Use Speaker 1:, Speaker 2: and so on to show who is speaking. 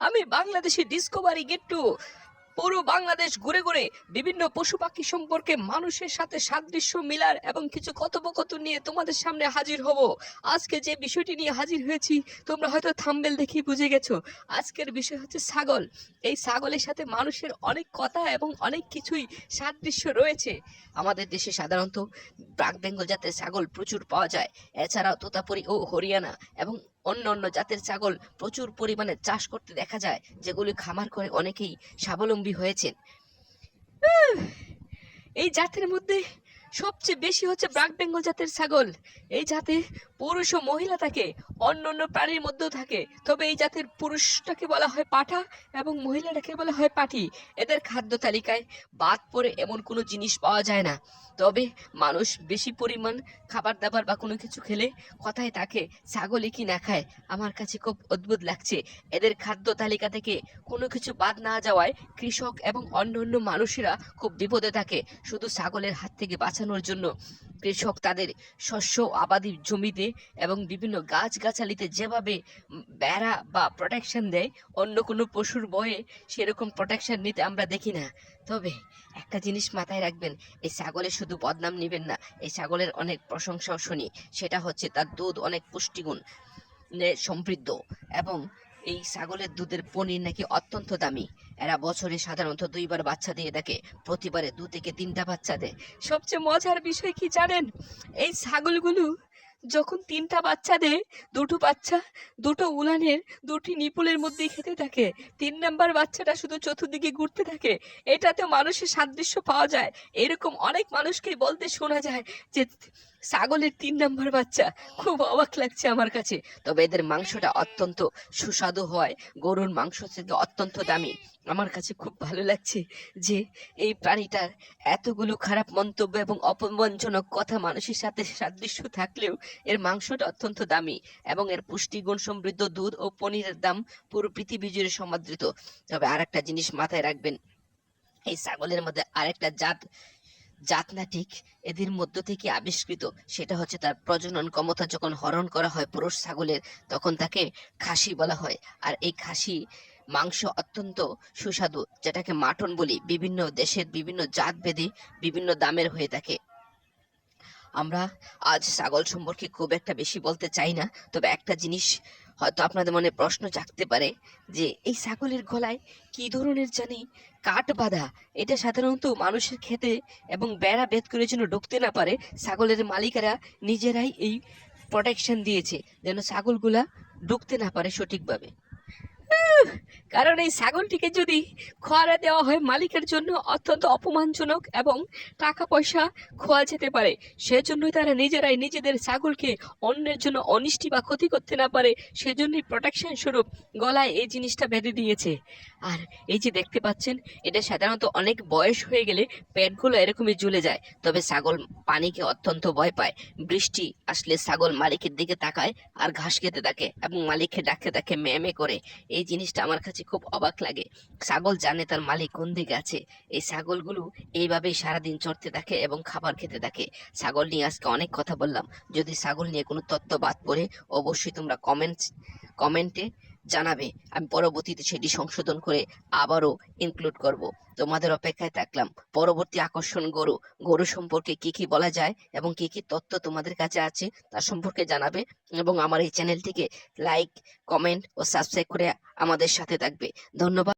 Speaker 1: আমি বাংলাদেশি ডিসকভারি গেট্টু পুরো বাংলাদেশ ঘুরে ঘুরে বিভিন্ন পশু পাখি সম্পর্কে মানুষের সাথে সাদৃশ্য মিলার এবং কিছু কথোপকথন নিয়ে তোমাদের সামনে হাজির হব। আজকে যে বিষয়টি নিয়ে হাজির হয়েছি, তোমরা হয়তো থাম্বেল দেখেই বুঝে গেছো। আজকের বিষয় হচ্ছে ছাগল। এই ছাগলের সাথে মানুষের অনেক কথা এবং অনেক কিছুই সাদৃশ্য রয়েছে। আমাদের দেশে সাধারণত ব্রাক বেঙ্গল জাতের ছাগল প্রচুর পাওয়া যায়। এছাড়াও তোতাপুরি ও হরিয়ানা এবং অন্য অন্য জাতের ছাগল প্রচুর পরিমাণে চাষ করতে দেখা যায়, যেগুলি খামার করে অনেকেই স্বাবলম্বী হয়েছেন। এই জাতের মধ্যে সবচেয়ে বেশি হচ্ছে ব্রাক বেঙ্গল জাতের ছাগল। এই জাতে পুরুষ ও মহিলা থাকে অন্য অন্য প্রাণীর মধ্যেও থাকে। তবে এই জাতের পুরুষটাকে বলা হয় পাঠা এবং মহিলাটাকে বলা হয় পাঠি। এদের খাদ্য তালিকায় বাদ পড়ে এমন কোনো জিনিস পাওয়া যায় না। তবে মানুষ বেশি পরিমাণ খাবার দাবার বা কোনো কিছু খেলে কথায় তাকে ছাগলে কি না খায়, আমার কাছে খুব অদ্ভুত লাগছে। এদের খাদ্য তালিকা থেকে কোনো কিছু বাদ না যাওয়ায় কৃষক এবং অন্য অন্য মানুষেরা খুব বিপদে থাকে। শুধু ছাগলের হাত থেকে বাঁচানোর জন্য কৃষক তাদের শস্য, আবাদি জমিতে এবং বিভিন্ন গাছগাছালিতে যেভাবে বেড়া বা প্রোটেকশন দেয়, অন্য কোনো পশুর বয়ে সেরকম প্রোটেকশন নিতে আমরা দেখি না। তবে একটা জিনিস মাথায় রাখবেন, এই ছাগলের শুধু বদনাম নেবেন না, এই ছাগলের অনেক প্রশংসাও শুনি, সেটা হচ্ছে তার দুধ অনেক পুষ্টিগুণ সমৃদ্ধ এবং এই ছাগলের দুধের পনির নাকি অত্যন্ত দামি। এরা বছরে সাধারণত দুইবার বাচ্চা দিয়ে থাকে প্রতিবারে দু থেকে তিনটা বাচ্চা দেয়। সবচেয়ে মজার বিষয় কি জানেন? এই ছাগলগুলো যখন তিনটা বাচ্চা দেয়, দুটো বাচ্চা, দুটো উলানের, দুটি নিপুলের মধ্যে খেতে থাকে। তিন নাম্বার বাচ্চাটা শুধু চতুর্দিকে ঘুরতে থাকে। এটাতে মানুষের সাদৃশ্য পাওয়া যায়। এরকম অনেক মানুষকেই বলতে শোনা যায় যে ছাগলের তিন নাম্বার বাচ্চা। খুব অবাক লাগছে আমার কাছে। তবে এদের মাংসটা অত্যন্ত সুস্বাদু হয়। গরুর মাংস থেকে অত্যন্ত দামি। আমার কাছে খুব ভালো লাগছে যে এই প্রাণীটার এতগুলো খারাপ মন্তব্য এবং অপমানজনক কথা মানুষের সাথে সাদৃশ্য থাকলেও এর মাংসটা অত্যন্ত দামি এবং এর পুষ্টিগুণ সমৃদ্ধ দুধ ও পনিরের দাম পুরো পৃথিবী জুড়ে সমাদৃত। তবে আরেকটা জিনিস মাথায় রাখবেন, এই ছাগলের মধ্যে আরেকটা জাত জাত ঠিক এদের মধ্য থেকে আবিষ্কৃত। সেটা হচ্ছে তার প্রজনন ক্ষমতা যখন হরণ করা হয় পুরুষ ছাগলের, তখন তাকে খাসি বলা হয়। আর এই খাসি মাংস অত্যন্ত সুস্বাদু, যেটাকে মাটন বলি। বিভিন্ন দেশের বিভিন্ন জাত বিভিন্ন দামের হয়ে থাকে। আমরা আজ ছাগল সম্পর্কে খুব একটা বেশি বলতে চাই না, তবে একটা জিনিস হয়তো আপনাদের মনে প্রশ্ন জাগতে পারে যে এই ছাগলের গলায় কি ধরনের জানি কাঠ বাঁধা? এটা সাধারণত মানুষের খেতে এবং বেড়া বেদ করে যেন ঢুকতে না পারে, ছাগলের মালিকেরা নিজেরাই এই প্রোটেকশন দিয়েছে যেন ছাগলগুলা ঢুকতে না পারে সঠিকভাবে। কারণ এই ছাগলটিকে যদি খোয়ারা দেওয়া হয় মালিকের জন্য অত্যন্ত অপমানজনক এবং টাকা পয়সা খোয়া যেতে পারে, সেজন্যই তারা নিজেরাই নিজেদের ছাগলকে অন্যের জন্য অনিষ্টি বা ক্ষতি করতে না পারে, সেজন্যই প্রোটেকশন স্বরূপ গলায় এই জিনিসটা বেঁধে দিয়েছে। আর এই যে দেখতে পাচ্ছেন, এটা সাধারণত অনেক বয়স হয়ে গেলে পেটগুলো এরকমই ঝুলে যায়, তবে ছাগল পানিকে অত্যন্ত ভয় পায়। বৃষ্টি আসলে ছাগল মালিকের দিকে তাকায় আর ঘাস খেতে থাকে এবং মালিককে ডাকতে থাকে মেয়ে করে। এই জিনিসটা আমার কাছে খুব অবাক লাগে। ছাগল জানে তার মালিক কোন দিকে আছে। এই ছাগলগুলো এইভাবেই সারাদিন চড়তে থাকে এবং খাবার খেতে থাকে ছাগল নিয়ে আজকে অনেক কথা বললাম। যদি ছাগল নিয়ে কোনো তত্ত্ব বাদ পড়ে, অবশ্যই তোমরা কমেন্ট কমেন্টে জানাবে। আমি পরবর্তীতে সেটি সংশোধন করে আবারও ইনক্লুড করব। তোমাদের অপেক্ষায় থাকলাম। পরবর্তী আকর্ষণ গরু। গরু সম্পর্কে কি কি বলা যায় এবং কি কি তথ্য তোমাদের কাছে আছে তার সম্পর্কে জানাবে এবং আমার এই চ্যানেলটিকে লাইক কমেন্ট ও সাবস্ক্রাইব করে আমাদের সাথে থাকবে। ধন্যবাদ।